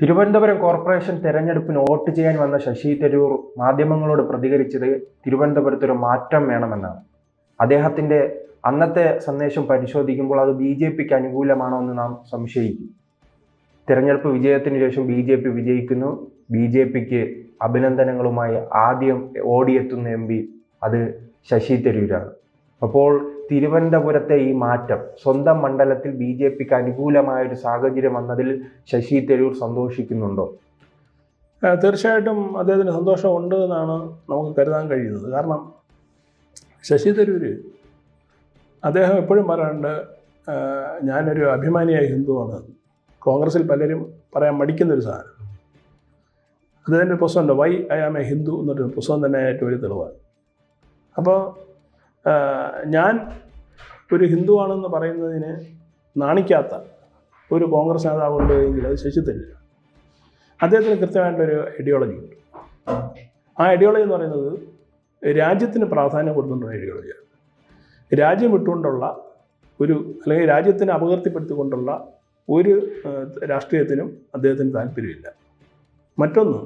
Thiruvananthapuram corporation തെരഞ്ഞെടുപ്പിന് vote ചെയ്യാൻ വന്ന ശശി തരൂർ മാധ്യമങ്ങളോട് പ്രതികരിച്ചത് തിരുവനന്തപുരത്ത് ഒരു മാറ്റം വേണമെന്നാണ്. അദ്ദേഹത്തിന്റെ അന്നത്തെ സന്ദേശം പരിശോധിക്കുമ്പോൾ അത് ബി ജെ പിക്ക് അനുകൂലമാണോ എന്ന് നാം സംശയിക്കും. തിരഞ്ഞെടുപ്പ് വിജയത്തിന് ശേഷം ബി ജെ പി വിജയിക്കുന്നു. ബി ജെ പിക്ക് അഭിനന്ദനങ്ങളുമായി ആദ്യം ഓടിയെത്തുന്ന എം പി അത് ശശി തരൂരാണ്. അപ്പോൾ തിരുവനന്തപുരത്തെ ഈ മാറ്റം സ്വന്തം മണ്ഡലത്തിൽ ബി ജെ പിക്ക് അനുകൂലമായ ഒരു സാഹചര്യം വന്നതിൽ ശശി തരൂർ സന്തോഷിക്കുന്നുണ്ടോ? തീർച്ചയായിട്ടും അദ്ദേഹത്തിന് സന്തോഷമുണ്ട് എന്നാണ് നമുക്ക് കരുതാൻ കഴിയുന്നത്. കാരണം ശശി തരൂര് അദ്ദേഹം എപ്പോഴും പറയാറുണ്ട് ഞാനൊരു അഭിമാനിയായ ഹിന്ദുവാണ്. കോൺഗ്രസിൽ പലരും പറയാൻ മടിക്കുന്നൊരു സാധനം. അദ്ദേഹത്തിന്റെ പുസ്തകമുണ്ട് why I am a Hindu എന്നൊരു പുസ്തകം തന്നെ ഏറ്റവും വലിയ തെളിവാണ്. അപ്പോൾ ഞാൻ ഒരു ഹിന്ദുവാണെന്ന് പറയുന്നതിന് നാണിക്കാത്ത ഒരു കോൺഗ്രസ് നേതാവുണ്ട് എങ്കിൽ അത് ശശി തരൂർ അദ്ദേഹത്തിന് കൃത്യമായിട്ടൊരു ഐഡിയോളജി ഉണ്ട്. ആ ഐഡിയോളജി എന്ന് പറയുന്നത് രാജ്യത്തിന് പ്രാധാന്യം കൊടുക്കുന്ന ഐഡിയോളജിയാണ് രാജ്യം വിട്ടുകൊണ്ടുള്ള ഒരു അല്ലെങ്കിൽ രാജ്യത്തിനെ അപകീർത്തിപ്പെടുത്തിക്കൊണ്ടുള്ള ഒരു രാഷ്ട്രീയത്തിനും അദ്ദേഹത്തിന് താല്പര്യമില്ല. മറ്റൊന്ന്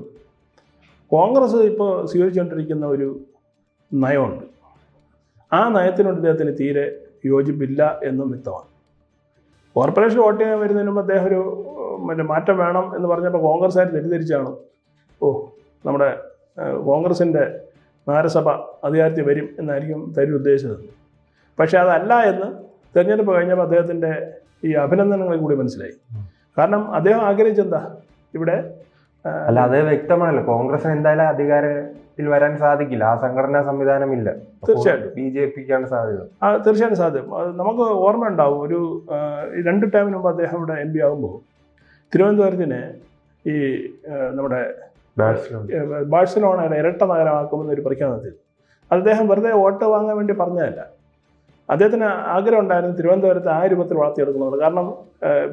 കോൺഗ്രസ് ഇപ്പോൾ സ്വീകരിച്ചുകൊണ്ടിരിക്കുന്ന ഒരു നയമുണ്ട്. ആ നയത്തിനോട് ഇദ്ദേഹത്തിന് തീരെ യോജിപ്പില്ല എന്നും വ്യക്തമാണ്. കോർപ്പറേഷൻ വോട്ട് ചെയ്യാൻ വരുന്നതിന് മുമ്പ് അദ്ദേഹം ഒരു മറ്റേ മാറ്റം വേണം എന്ന് പറഞ്ഞപ്പോൾ കോൺഗ്രസ് ആയിട്ട് തെറ്റിദ്ധരിച്ചാണ്? ഓ നമ്മുടെ കോൺഗ്രസിന്റെ നഗരസഭ അധികാരത്തിൽ വരും എന്നായിരിക്കും തരൂർ ഉദ്ദേശിച്ചത്. പക്ഷേ അതല്ല എന്ന് തിരഞ്ഞെടുപ്പ് കഴിഞ്ഞപ്പോൾ അദ്ദേഹത്തിന്റെ ഈ അഭിനന്ദനങ്ങളെ കൂടി മനസ്സിലായി. കാരണം അദ്ദേഹം ആഗ്രഹിച്ചെന്താ? ഇവിടെ അല്ല അത് വ്യക്തമാണല്ലോ. കോൺഗ്രസ് എന്തായാലും അധികാരത്തിൽ വരാൻ സാധിക്കില്ല. ആ സംഘടനാ സംവിധാനമില്ല. തീർച്ചയായിട്ടും. ബി ജെ പിക്കാണ് സാധ്യത. ആ തീർച്ചയായിട്ടും സാധ്യം. അത് നമുക്ക് ഓർമ്മ ഉണ്ടാവും. ഒരു രണ്ട് ടൈമിന് മുമ്പ് അദ്ദേഹം ഇവിടെ എം പി ആകുമ്പോൾ തിരുവനന്തപുരത്തിന് ഈ നമ്മുടെ ബാഴ്സലോണ. ബാഴ്സലോണയുടെ ഇരട്ട നഗരമാക്കുമെന്ന് ഒരു പ്രഖ്യാപനത്തിൽ അദ്ദേഹം വെറുതെ വോട്ട് വാങ്ങാൻ വേണ്ടി പറഞ്ഞതല്ല. അദ്ദേഹത്തിന് ആഗ്രഹം ഉണ്ടായിരുന്നു തിരുവനന്തപുരത്ത് ആ രൂപത്തിൽ വളർത്തിയെടുക്കുന്നത് കാരണം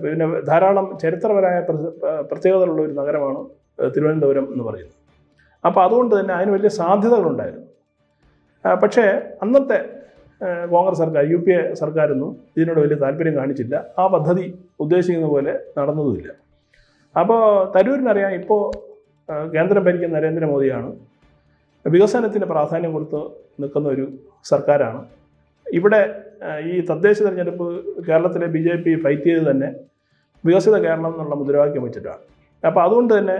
പിന്നെ ധാരാളം ചരിത്രപരമായ പ്ര- പ്രത്യേകതകളുള്ള ഒരു നഗരമാണ് തിരുവനന്തപുരം എന്ന് പറയുന്നത് അപ്പോൾ അതുകൊണ്ട് തന്നെ അതിന് വലിയ സാധ്യതകളുണ്ടായിരുന്നു. പക്ഷേ അന്നത്തെ കോൺഗ്രസ് സർക്കാർ യു പി എ സർക്കാരൊന്നും ഇതിനോട് വലിയ താല്പര്യം കാണിച്ചില്ല. ആ പദ്ധതി ഉദ്ദേശിക്കുന്ന പോലെ നടന്നതുമില്ല. അപ്പോൾ തരൂരിനറിയാം ഇപ്പോൾ കേന്ദ്രം ഭരിക്കുന്ന നരേന്ദ്രമോദിയാണ്. വികസനത്തിന് പ്രാധാന്യം കൊടുത്ത് നിൽക്കുന്ന ഒരു സർക്കാരാണ്. ഇവിടെ ഈ തദ്ദേശ തെരഞ്ഞെടുപ്പ് കേരളത്തിലെ ബി ജെ പി ഫൈറ്റ് ചെയ്ത് തന്നെ വികസിത കേരളം എന്നുള്ള മുദ്രാവാക്യം വെച്ചിട്ടാണ്. അപ്പോൾ അതുകൊണ്ട് തന്നെ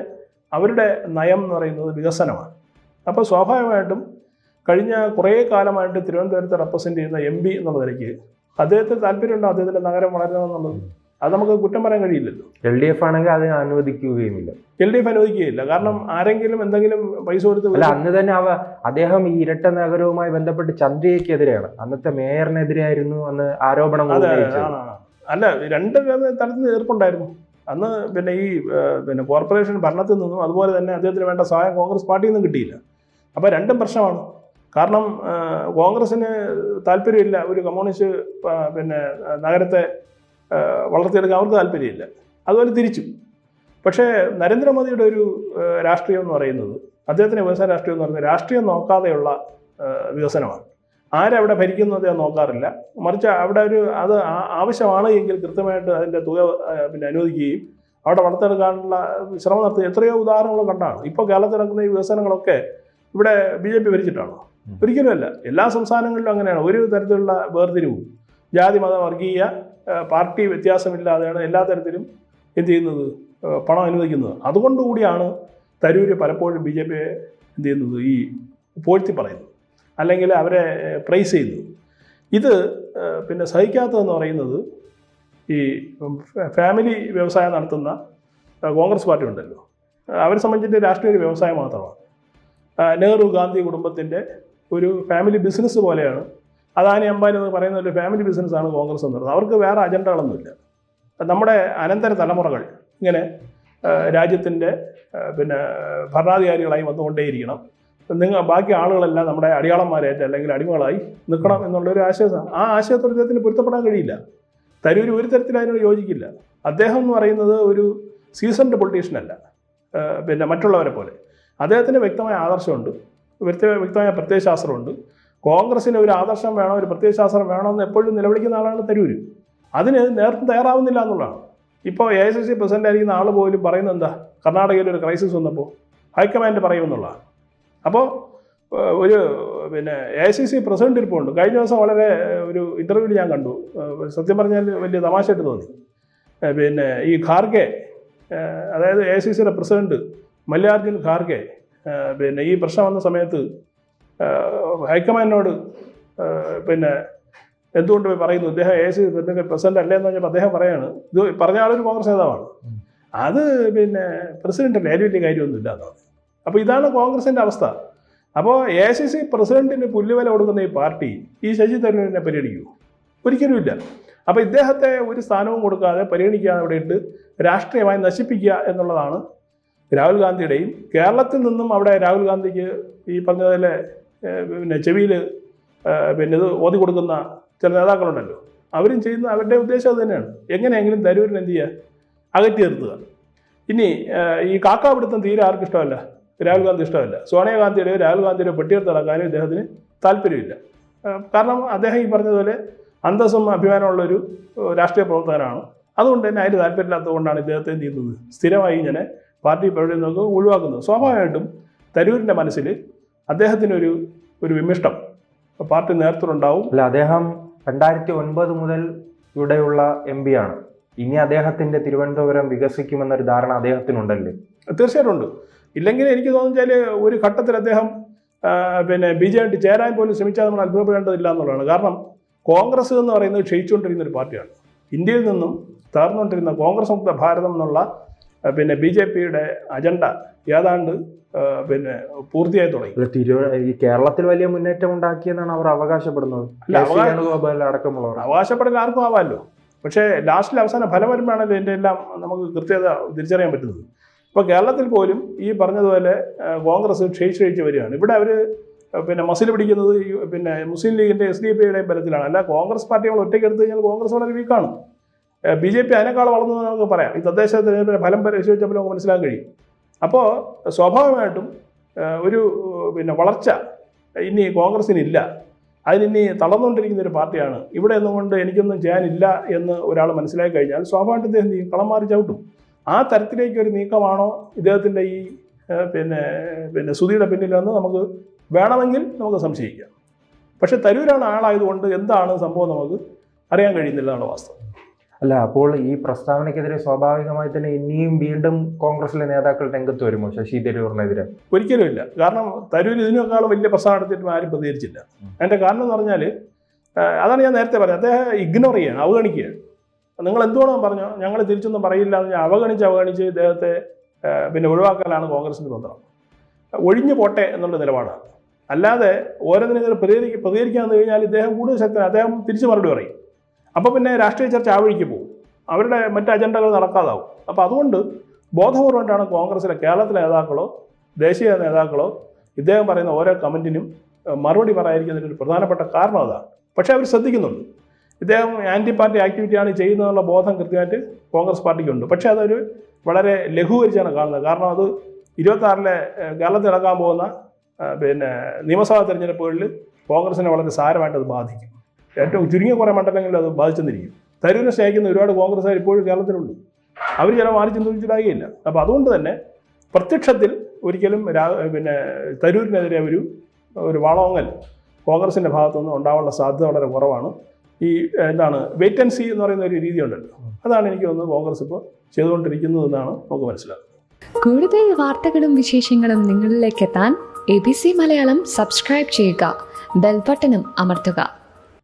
അവരുടെ നയം എന്ന് പറയുന്നത് വികസനമാണ്. അപ്പോൾ സ്വാഭാവികമായിട്ടും കഴിഞ്ഞ കുറേ കാലമായിട്ട് തിരുവനന്തപുരത്തെ റെപ്രസെന്റ് ചെയ്യുന്ന എം പി എന്നുള്ള നിലയ്ക്ക് അദ്ദേഹത്തിന് താല്പര്യമുണ്ടോ? അദ്ദേഹത്തിന്റെ നഗരം വളരണമെന്നുള്ളത് അത് നമുക്ക് കുറ്റം പറയാൻ കഴിയില്ലല്ലോ. എൽ ഡി എഫ് ആണെങ്കിൽ അതിന് അനുവദിക്കുകയുമില്ല. എൽ ഡി എഫ് അനുവദിക്കുകയില്ല. കാരണം ആരെങ്കിലും എന്തെങ്കിലും പൈസ കൊടുത്ത് അല്ല അന്ന് തന്നെ അവ അദ്ദേഹം ഈ ഇരട്ട നഗരവുമായി ബന്ധപ്പെട്ട് ചന്ദ്രയ്ക്കെതിരെയാണ് അന്നത്തെ മേയറിനെതിരെയായിരുന്നു അന്ന് ആരോപണം. അല്ല രണ്ട് തരത്തിൽ എതിർപ്പുണ്ടായിരുന്നു. അന്ന് പിന്നെ ഈ പിന്നെ കോർപ്പറേഷൻ ഭരണത്തിൽ നിന്നും അതുപോലെ തന്നെ അദ്ദേഹത്തിന് വേണ്ട സഹായം കോൺഗ്രസ് പാർട്ടിയിൽ നിന്നും കിട്ടിയില്ല. അപ്പോൾ രണ്ടും പ്രശ്നമാണ്. കാരണം കോൺഗ്രസ്സിന് താല്പര്യമില്ല. ഒരു കമ്മ്യൂണിസ്റ്റ് പിന്നെ നഗരത്തെ വളർത്തിയെടുക്കാൻ അവർക്ക് താല്പര്യമില്ല. അതുപോലെ തിരിച്ചും. പക്ഷേ നരേന്ദ്രമോദിയുടെ ഒരു രാഷ്ട്രീയം എന്ന് പറയുന്നത് അദ്ദേഹത്തിന്റെ വ്യവസായ രാഷ്ട്രീയം എന്ന് പറയുന്നത് രാഷ്ട്രീയം നോക്കാതെയുള്ള വികസനമാണ്. ആരവിടെ ഭരിക്കുന്നത് നോക്കാറില്ല. മറിച്ച് അവിടെ ഒരു അത് ആവശ്യമാണ് എങ്കിൽ കൃത്യമായിട്ട് അതിന്റെ തുക പിന്നെ അനുവദിക്കുകയും അവിടെ വളർത്തെടുക്കാനുള്ള ശ്രമം നടത്തി. എത്രയോ ഉദാഹരണങ്ങൾ കണ്ടാണ്. ഇപ്പോൾ കേരളത്തിൽ നടക്കുന്ന ഈ വികസനങ്ങളൊക്കെ ഇവിടെ ബി ജെ പി ഭരിച്ചിട്ടാണോ. ഒരിക്കലുമല്ല എല്ലാ സംസ്ഥാനങ്ങളിലും അങ്ങനെയാണ്. ഒരു തരത്തിലുള്ള വേർതിരിവും. ജാതി മത വർഗീയ പാർട്ടി വ്യത്യാസമില്ലാതെയാണ് എല്ലാ തരത്തിലും എന്ത് ചെയ്യുന്നത്? പണം അനുവദിക്കുന്നത്. അതുകൊണ്ടുകൂടിയാണ് തരൂര് പലപ്പോഴും ബി ജെ പിയെ എന്ത് ചെയ്യുന്നത്? ഈ പോഴ്ത്തി പറയുന്നത്. അല്ലെങ്കിൽ അവരെ പ്രൈസ് ചെയ്തു ഇത് പിന്നെ സഹിക്കാത്തതെന്ന് പറയുന്നത് ഈ ഫാമിലി വ്യവസായം നടത്തുന്ന കോൺഗ്രസ് പാർട്ടി ഉണ്ടല്ലോ. അവരെ സംബന്ധിച്ചിട്ട് രാഷ്ട്രീയ ഒരു വ്യവസായം മാത്രമാണ്. നെഹ്റു ഗാന്ധി കുടുംബത്തിന്റെ ഒരു ഫാമിലി ബിസിനസ് പോലെയാണ്. അദാനി അംബാനി എന്ന് പറയുന്ന ഒരു ഫാമിലി ബിസിനസ്സാണ് കോൺഗ്രസ് എന്ന് പറയുന്നത്. അവർക്ക് വേറെ അജണ്ടകളൊന്നുമില്ല നമ്മുടെ അനന്തര തലമുറകൾ ഇങ്ങനെ രാജ്യത്തിന്റെ പിന്നെ ഭരണാധികാരികളായി വന്നുകൊണ്ടേയിരിക്കണം. നിങ്ങൾ ബാക്കി ആളുകളെല്ലാം നമ്മുടെ അടിയാളന്മാരായിട്ട് അല്ലെങ്കിൽ അടിമകളായി നിൽക്കണം എന്നുള്ള ഒരു ആശയം ആ ആശയത്തോട് ഇദ്ദേഹത്തിന് പൊരുത്തപ്പെടാൻ കഴിയില്ല. തരൂർ ഒരു തരത്തിൽ അതിനോട് യോജിക്കില്ല. അദ്ദേഹം എന്ന് പറയുന്നത് ഒരു സീസൺഡ് പൊളിറ്റീഷ്യനല്ല പിന്നെ മറ്റുള്ളവരെ പോലെ. അദ്ദേഹത്തിന് വ്യക്തമായ ആദർശമുണ്ട്. വ്യക്ത വ്യക്തമായ പ്രത്യയശാസ്ത്രമുണ്ട്. കോൺഗ്രസിന് ഒരു ആദർശം വേണം ഒരു പ്രത്യയശാസ്ത്രം വേണമെന്ന് എപ്പോഴും നിലവിളിക്കുന്ന ആളാണ് തരൂർ അതിന് നേരത്തെ തയ്യാറാവുന്നില്ല എന്നുള്ളതാണ്. ഇപ്പോൾ A I C C president ആയിരിക്കുന്ന ആൾ പോലും പറയുന്നത് എന്താ? കർണാടകയിൽ ഒരു ക്രൈസിസ് വന്നപ്പോൾ ഹൈക്കമാൻഡ് പറയുമെന്നുള്ളതാണ്. അപ്പോൾ ഒരു പിന്നെ A I C C president ഇരിപ്പുണ്ട്. കഴിഞ്ഞ ദിവസം വളരെ ഒരു ഇന്റർവ്യൂവിൽ ഞാൻ കണ്ടു. സത്യം പറഞ്ഞാൽ വലിയ തമാശയായിട്ട് തോന്നി. പിന്നെ ഈ ഖാർഗെ അതായത് എ ഐ സി സിയുടെ പ്രസിഡന്റ് മല്ലികാർജുൻ ഖാർഗെ പിന്നെ ഈ പ്രശ്നം വന്ന സമയത്ത് ഹൈക്കമാൻഡിനോട് പിന്നെ എന്തുകൊണ്ട് പോയി പറയുന്നു? ഇദ്ദേഹം എ സി പ്രസിഡന്റ് അല്ലേ എന്ന് പറഞ്ഞപ്പോൾ അദ്ദേഹം പറയാണ് ഇത് പറഞ്ഞ ആളൊരു കോൺഗ്രസ് നേതാവാണ്. അത് പിന്നെ പ്രസിഡന്റ് അല്ലേ അതിൽ വലിയ കാര്യമൊന്നുമില്ല എന്നാണ് അപ്പോൾ ഇതാണ് കോൺഗ്രസിന്റെ അവസ്ഥ. അപ്പോൾ എ സി സി പ്രസിഡന്റിന് പുല്ലുവില കൊടുക്കുന്ന ഈ പാർട്ടി ഈ ശശി തരൂരിനെ പരിഗണിക്കൂ. ഒരിക്കലുമില്ല അപ്പോൾ ഇദ്ദേഹത്തെ ഒരു സ്ഥാനവും കൊടുക്കാതെ പരിഗണിക്കാതെ അവിടെ ഇട്ട് രാഷ്ട്രീയമായി നശിപ്പിക്കുക എന്നുള്ളതാണ് രാഹുൽ ഗാന്ധിയുടെയും. കേരളത്തിൽ നിന്നും അവിടെ രാഹുൽ ഗാന്ധിക്ക് ഈ പറഞ്ഞതിലെ പിന്നെ ചെവിയിൽ പിന്നെ ഇത് ഓതി കൊടുക്കുന്ന ചില നേതാക്കളുണ്ടല്ലോ. അവരും ചെയ്യുന്ന അവരുടെ ഉദ്ദേശം അത് തന്നെയാണ്. എങ്ങനെയെങ്കിലും തരൂരിനെ എന്ത് ചെയ്യുക? അകറ്റി നിർത്തുക. ഇനി ഈ കാക്കാപിടുത്തം തീരെ ആർക്കും ഇഷ്ടമല്ല രാഹുൽ ഗാന്ധി ഇഷ്ടമല്ല. സോണിയാഗാന്ധിയുടെ രാഹുൽ ഗാന്ധിയുടെ പെട്ടിയെടുത്ത് നടക്കാനും ഇദ്ദേഹത്തിന് താല്പര്യമില്ല. കാരണം അദ്ദേഹം ഈ പറഞ്ഞതുപോലെ അന്തസ്സും അഭിമാനമുള്ളൊരു രാഷ്ട്രീയ പ്രവർത്തകനാണ്. അതുകൊണ്ട് തന്നെ അതിന് താല്പര്യമില്ലാത്തതുകൊണ്ടാണ് ഇദ്ദേഹത്തെ എന്ത് ചെയ്യുന്നത്? സ്ഥിരമായി ഇങ്ങനെ പാർട്ടി പ്രവർത്തനം നിന്നൊക്കെ ഒഴിവാക്കുന്നത്. സ്വാഭാവികമായിട്ടും തരൂരിന്റെ മനസ്സിൽ അദ്ദേഹത്തിനൊരു ഒരു വിമിഷ്ടം. പാർട്ടി നേതൃത്വത്തിലുണ്ടാവും. അല്ല അദ്ദേഹം രണ്ടായിരത്തി ഒൻപത് മുതൽ ഇവിടെയുള്ള എം പി ആണ്. ഇനി അദ്ദേഹത്തിന്റെ തിരുവനന്തപുരം വികസിക്കുമെന്നൊരു ധാരണ അദ്ദേഹത്തിനുണ്ടല്ലേ? തീർച്ചയായിട്ടും ഉണ്ട്. ഇല്ലെങ്കിൽ എനിക്ക് തോന്നുന്നത് ഒരു ഘട്ടത്തിൽ അദ്ദേഹം പിന്നെ ബി ജെ പി ചേരാൻ പോലും ശ്രമിച്ചാൽ നമ്മൾ അത്ഭുതപ്പെടേണ്ടതില്ല എന്നുള്ളതാണ്. കാരണം കോൺഗ്രസ് എന്ന് പറയുന്നത് ക്ഷയിച്ചുകൊണ്ടിരിക്കുന്ന ഒരു പാർട്ടിയാണ്. ഇന്ത്യയിൽ നിന്നും തകർന്നുകൊണ്ടിരുന്ന കോൺഗ്രസ് മുക്ത ഭാരതം എന്നുള്ള പിന്നെ ബി ജെ പിയുടെ അജണ്ട ഏതാണ്ട് പിന്നെ പൂർത്തിയായി തുടങ്ങി. ഈ കേരളത്തിൽ വലിയ മുന്നേറ്റം ഉണ്ടാക്കിയെന്നാണ് അവർ അവകാശപ്പെടുന്നത്. അടക്കമുള്ളവർ. അവകാശപ്പെടൽ ആർക്കും ആവാമല്ലോ. പക്ഷേ ലാസ്റ്റിൽ അവസാന ഫലം വരുമ്പോഴാണല്ലോ ഇതിന്റെ എല്ലാം നമുക്ക് കൃത്യത തിരിച്ചറിയാൻ പറ്റുന്നത്. ഇപ്പോൾ കേരളത്തിൽ പോലും ഈ പറഞ്ഞതുപോലെ കോൺഗ്രസ് ക്ഷയിച്ച് ക്ഷയിച്ച് വരികയാണ്. ഇവിടെ അവർ പിന്നെ മസിൽ പിടിക്കുന്നത് പിന്നെ മുസ്ലിം ലീഗിന്റെ എസ് ഡി പി യുടെയും ബലത്തിലാണ്. അല്ല കോൺഗ്രസ് പാർട്ടി നമ്മൾ ഒറ്റയ്ക്ക് എടുത്തു കഴിഞ്ഞാൽ കോൺഗ്രസ് വളരെ വീക്കാണ് ബി ജെ പി അതിനേക്കാൾ വളർന്നു നമുക്ക് പറയാം. ഈ തദ്ദേശ തെരഞ്ഞെടുപ്പിന്റെ ഫലം പരിശോധിച്ചപ്പോൾ നമുക്ക് മനസ്സിലാക്കാൻ കഴിയും. അപ്പോൾ സ്വാഭാവികമായിട്ടും ഒരു പിന്നെ വളർച്ച ഇനി കോൺഗ്രസിനില്ല അതിനി തളർന്നുകൊണ്ടിരിക്കുന്ന ഒരു പാർട്ടിയാണ്. ഇവിടെ നിന്നുകൊണ്ട് എനിക്കൊന്നും ചെയ്യാനില്ല എന്ന് ഒരാൾ മനസ്സിലാക്കി കഴിഞ്ഞാൽ സ്വാഭാവികമായിട്ടും അദ്ദേഹം? കളം മാറി ചവിട്ടും. ആ തരത്തിലേക്ക് ഒരു നീക്കമാണോ ഇദ്ദേഹത്തിന്റെ ഈ പിന്നെ പിന്നെ സുധിയുടെ പിന്നിലെന്ന് നമുക്ക് വേണമെങ്കിൽ നമുക്ക് സംശയിക്കാം. പക്ഷെ തരൂരാണ് ആളായതുകൊണ്ട് എന്താണ് സംഭവം നമുക്ക് അറിയാൻ കഴിയുന്നില്ല എന്നുള്ള വാസ്തവം. അല്ല അപ്പോൾ ഈ പ്രസ്താവനയ്ക്കെതിരെ സ്വാഭാവികമായി തന്നെ ഇനിയും വീണ്ടും കോൺഗ്രസിലെ നേതാക്കൾ രംഗത്ത് വരുമോ ശശി തരൂറിനെതിരെ ഒരിക്കലും ഇല്ല. കാരണം തരൂർ ഇതിനേക്കാളും വലിയ പ്രസ്താവന നടത്തിയിട്ടും ആരും പ്രതികരിച്ചില്ല. അതിന്റെ കാരണം എന്ന് പറഞ്ഞാൽ അതാണ് ഞാൻ നേരത്തെ പറഞ്ഞത്. അദ്ദേഹം ഇഗ്നോർ ചെയ്യുകയാണ് അവഗണിക്കുകയാണ്. നിങ്ങൾ എന്തുകൊണ്ടാണ് പറഞ്ഞു ഞങ്ങൾ തിരിച്ചൊന്നും പറയില്ല എന്ന് ഞാൻ അവഗണിച്ച് അവഗണിച്ച് ഇദ്ദേഹത്തെ പിന്നെ ഒഴിവാക്കാനാണ് കോൺഗ്രസിന്റെ തന്ത്രം ഒഴിഞ്ഞു പോട്ടെ എന്നുള്ള നിലപാടാണ്. അല്ലാതെ ഓരോന്നിനെതിരെ പ്രതികരിക്ക പ്രതികരിക്കാന്ന് കഴിഞ്ഞാൽ ഇദ്ദേഹം കൂടുതൽ ശക്തി അദ്ദേഹം തിരിച്ചു മറുപടി പറയും. അപ്പോൾ പിന്നെ രാഷ്ട്രീയ ചർച്ച ആ വഴിക്ക് പോകും. അവരുടെ മറ്റ് അജണ്ടകൾ നടക്കാതാവും. അപ്പോൾ അതുകൊണ്ട് ബോധപൂർവമായിട്ടാണ് കോൺഗ്രസിലെ കേരളത്തിലെ നേതാക്കളോ ദേശീയ നേതാക്കളോ ഇദ്ദേഹം പറയുന്ന ഓരോ കമന്റിനും മറുപടി പറയാതിരിക്കുന്നതിന് ഒരു പ്രധാനപ്പെട്ട കാരണം അതാണ്. പക്ഷേ അവർ ശ്രദ്ധിക്കുന്നുണ്ട്. ഇദ്ദേഹം ആന്റി പാർട്ടി ആക്ടിവിറ്റിയാണ് ചെയ്യുന്നതെന്നുള്ള ബോധം കൃത്യമായിട്ട് കോൺഗ്രസ് പാർട്ടിക്കുണ്ട്. പക്ഷേ അതൊരു വളരെ ലഘൂകരിച്ചാണ് കാണുന്നത്. കാരണം അത് ഇരുപത്താറിലെ കേരളത്തിൽ നടക്കാൻ പോകുന്ന പിന്നെ നിയമസഭാ തെരഞ്ഞെടുപ്പുകളിൽ കോൺഗ്രസിനെ വളരെ സാരമായിട്ട് അത് ബാധിക്കും. ഏറ്റവും ചുരുങ്ങിയ കുറേ മണ്ഡലങ്ങളിൽ അത് ബാധിച്ചെന്നിരിക്കും. തരൂരിനെ സ്നേഹിക്കുന്ന ഒരുപാട് കോൺഗ്രസ്സുകാർ ഇപ്പോഴും കേരളത്തിലുണ്ട്. അവർ ചില മാറി ചിന്തിച്ചിട്ടാകുകയില്ല അപ്പോൾ അതുകൊണ്ട് തന്നെ പ്രത്യക്ഷത്തിൽ ഒരിക്കലും പിന്നെ തരൂരിനെതിരെ ഒരു ഒരു വളവങ്ങൽ കോൺഗ്രസിന്റെ ഭാഗത്തുനിന്ന് ഉണ്ടാവാനുള്ള സാധ്യത വളരെ കുറവാണ്. ഈ എന്താണ് വെയിറ്റ് ആൻഡ് സി എന്ന് പറയുന്ന ഒരു രീതി ഉണ്ടല്ലോ അതാണ് എനിക്ക് തോന്നുന്നത് കോൺഗ്രസ് ഇപ്പോൾ ചെയ്തുകൊണ്ടിരിക്കുന്നത് എന്നാണ് നമുക്ക് മനസ്സിലാക്കുന്നത് കൂടുതൽ വാർത്തകളും വിശേഷങ്ങളും നിങ്ങളിലേക്ക് എത്താൻ A B C Malayalam subscribe ചെയ്യുക. ബെൽബട്ടനും അമർത്തുക.